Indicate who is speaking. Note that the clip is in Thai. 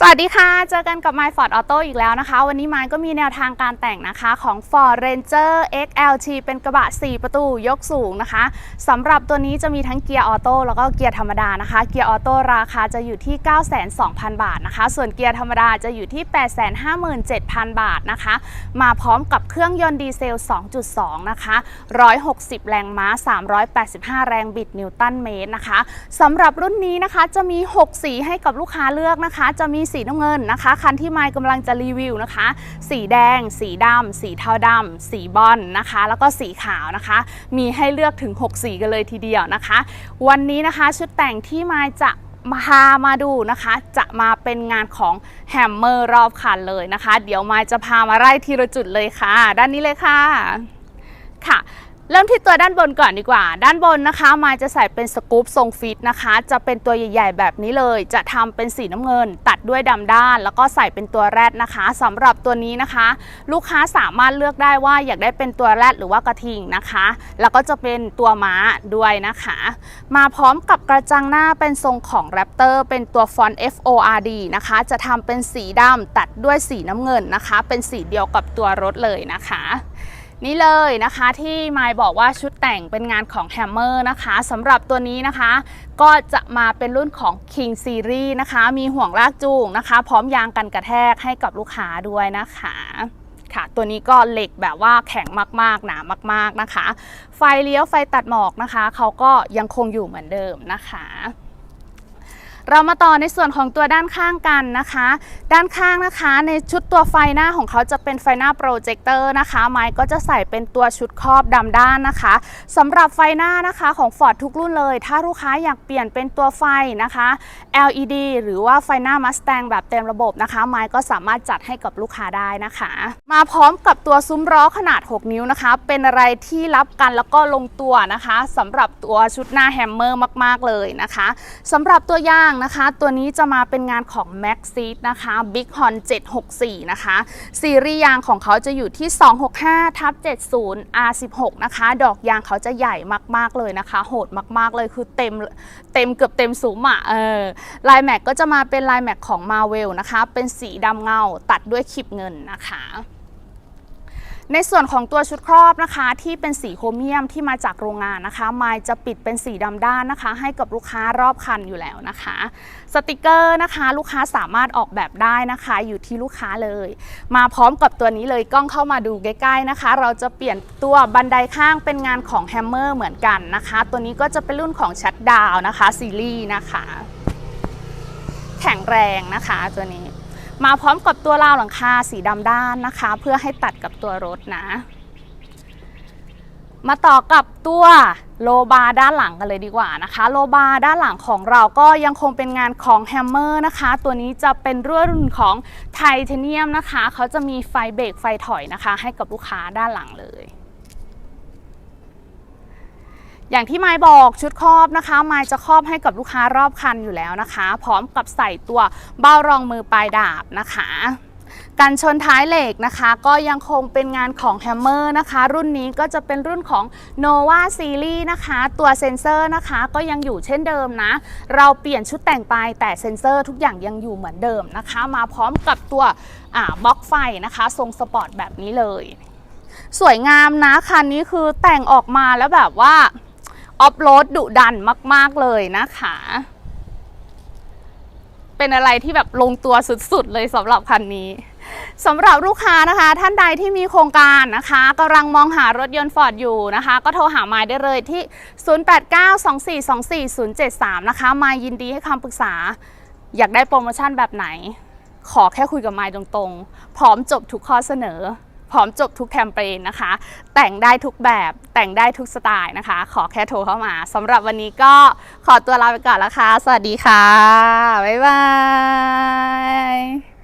Speaker 1: สวัสดีค่ะ เจอกันกับ My Ford Auto อีกแล้วนะคะ วันนี้มายก็มีแนวทางการแต่งนะคะของ Ford Ranger XLT เป็นกระบะ 4 ประตูยกสูงนะคะสำหรับตัวนี้จะมีทั้งเกียร์ออโต้แล้วก็เกียร์ธรรมดานะคะ เกียร์ออโต้ราคาจะอยู่ที่ 902,000 บาทนะคะ ส่วนเกียร์ธรรมดาจะอยู่ที่ 857,000 บาทนะคะ มาพร้อมกับเครื่องยนต์ดีเซล 2.2 นะคะ 160 แรงม้า 385 แรงบิดนิวตันเมตรนะคะสำหรับรุ่นนี้นะคะจะมี 6 สีให้กับลูกค้าเลือกนะคะ จะมีสีน้ำเงินนะคะ คันที่ไมค์กำลังจะรีวิวนะคะ สีแดง สีดำสีเทาดำสีบอลนะคะ แล้วก็สีขาวนะคะ มีให้เลือกถึง 6 สีกันเลยทีเดียวนะคะ วันนี้นะคะชุดแต่งที่ไมค์จะมาพามาดูนะคะ จะมาเป็นงานของแฮมเมอร์รอบคันเลยนะคะ เดี๋ยวไมค์จะพามาไล่ทีละจุดเลยค่ะ ด้านนี้เลยค่ะค่ะ เริ่มที่ตัวด้านบนก่อนดีกว่า ด้านบนนะคะมายจะใส่เป็นสกู๊ปทรงฟิตนะคะ จะเป็นตัวใหญ่ๆ แบบนี้เลย จะทำเป็นสีน้ำเงิน ตัดด้วยดำด้าน แล้วก็ใส่เป็นตัวแรดนะคะสำหรับตัวนี้นะคะ ลูกค้าสามารถเลือกได้ว่าอยากได้เป็นตัวแรดหรือว่ากระทิงนะคะ แล้วก็จะเป็นตัวม้าด้วยนะคะ มาพร้อมกับกระจังหน้าเป็นทรงของแรปเตอร์เป็นตัวฟอนต์ FORD นะคะ จะทำเป็นสีดำตัดด้วยสีน้ำเงินนะคะ เป็นสีเดียวกับตัวรถเลยนะคะ นี่เลยนะคะที่มายบอกว่าชุดแต่งเป็นงานของ Hammer นะคะสำหรับตัวนี้นะคะ ก็จะมาเป็นรุ่นของ King Series นะคะ มีห่วงลากจูงนะคะ พร้อมยางกันกระแทกให้กับลูกค้าด้วยนะคะค่ะ ตัวนี้ก็เหล็กแบบว่าแข็งมากๆ หนามาก ๆนะคะ ไฟเลี้ยวไฟตัดหมอกนะคะ เขาก็ยังคงอยู่เหมือนเดิมนะคะ เรามาต่อในส่วนของตัวด้านข้างกันนะคะ ด้านข้างนะคะในชุดตัวไฟหน้าของเขาจะเป็นไฟหน้าโปรเจคเตอร์นะคะ ไม้ก็จะใส่เป็นตัวชุดครอบดำด้านนะคะสำหรับไฟหน้านะคะของ Ford ทุกรุ่นเลย ถ้าลูกค้าอยากเปลี่ยนเป็นตัวไฟนะคะ LED หรือว่าไฟหน้า Mustang แบบเต็มระบบนะคะ ไม้ก็สามารถจัดให้กับลูกค้าได้นะคะ มาพร้อมกับตัวซุ้มล้อขนาด 6 นิ้วนะคะ เป็นอะไรที่รับกันแล้วก็ลงตัวนะคะสำหรับตัวชุดหน้าแฮมเมอร์มาก ๆเลยนะคะสำหรับตัวย่างนะคะ ตัวนี้จะมาเป็นงานของ Max Seat นะคะ Big Horn 764 นะคะ ซีรีส์ยางของเขาจะอยู่ที่ 265ทับ70 R16 นะคะ ดอกยางเขาจะใหญ่มากๆเลยนะคะ โหดมากๆเลยคือเต็มเต็มเกือบเต็มสูงอะเออลายแม็กก็จะมาเป็นลายแม็กของ Marvel นะคะ เป็นสีดำเงาตัดด้วยขีบเงินนะคะ ในส่วนของตัวชุดครอบนะคะที่เป็นสีโครเมียมที่มาจากโรงงานนะคะมายจะปิดเป็นสีดำด้านนะคะ ให้กับลูกค้ารอบคันอยู่แล้วนะคะ สติกเกอร์นะคะลูกค้าสามารถออกแบบได้นะคะ อยู่ที่ลูกค้าเลย มาพร้อมกับตัวนี้เลยกล้องเข้ามาดูใกล้ๆนะคะ เราจะเปลี่ยนตัวบันไดข้างเป็นงานของแฮมเมอร์เหมือนกันนะคะ ตัวนี้ก็จะเป็นรุ่นของชัดดาวนะคะซีรีส์นะคะ แข็งแรงนะคะตัวนี้ มาพร้อมกับตัวราวหลังคาสีดำด้านนะคะ เพื่อให้ตัดกับตัวรถนะ มาต่อกับตัวโลบาร์ด้านหลังกันเลยดีกว่านะคะ โลบาร์ด้านหลังของเราก็ยังคงเป็นงานของแฮมเมอร์นะคะ ตัวนี้จะเป็นรุ่นของไทเทเนียมนะคะ เขาจะมีไฟเบรกไฟถอยนะคะ ให้กับลูกค้าด้านหลังเลย อย่างที่ไม้บอกชุดครอบนะคะ ไม้จะครอบให้กับลูกค้ารอบคันอยู่แล้วนะคะ พร้อมกับใส่ตัวเบ้ารองมือปลายดาบนะคะกันชนท้ายเหล็กนะคะ ก็ยังคงเป็นงานของ Hammer นะคะ รุ่นนี้ก็จะเป็นรุ่นของ Nova Series นะคะ ตัวเซนเซอร์นะคะก็ยังอยู่เช่นเดิมนะ เราเปลี่ยนชุดแต่งไปแต่เซ็นเซอร์ทุกอย่างยังอยู่เหมือนเดิมนะคะ มาพร้อมกับตัวบล็อกไฟนะคะ ทรงสปอร์ตแบบนี้เลย สวยงามนะคันนี้คือแต่งออกมาแล้วแบบว่า ออฟโรดดุดันมาก ๆ เลยนะคะ เป็นอะไรที่แบบลงตัวสุด ๆ เลยสำหรับคันนี้สำหรับลูกค้านะคะ ท่านใดที่มีโครงการนะคะกำลังมองหารถยนต์ฟอร์ดอยู่นะคะ ก็โทรหาไมายได้เลยที่ 0892424073 นะคะไมายยินดีให้คำปรึกษา อยากได้โปรโมชั่นแบบไหน ขอแค่คุยกับไมายตรงๆ พร้อมจบทุกข้อเสนอ พร้อมจบทุกแคมเปญนะคะ แต่งได้ทุกแบบแต่งได้ทุกสไตล์นะคะ ขอแค่โทรเข้ามาสำหรับวันนี้ก็ขอตัวลาไปก่อนแล้วค่ะ สวัสดีค่ะ บ๊ายบาย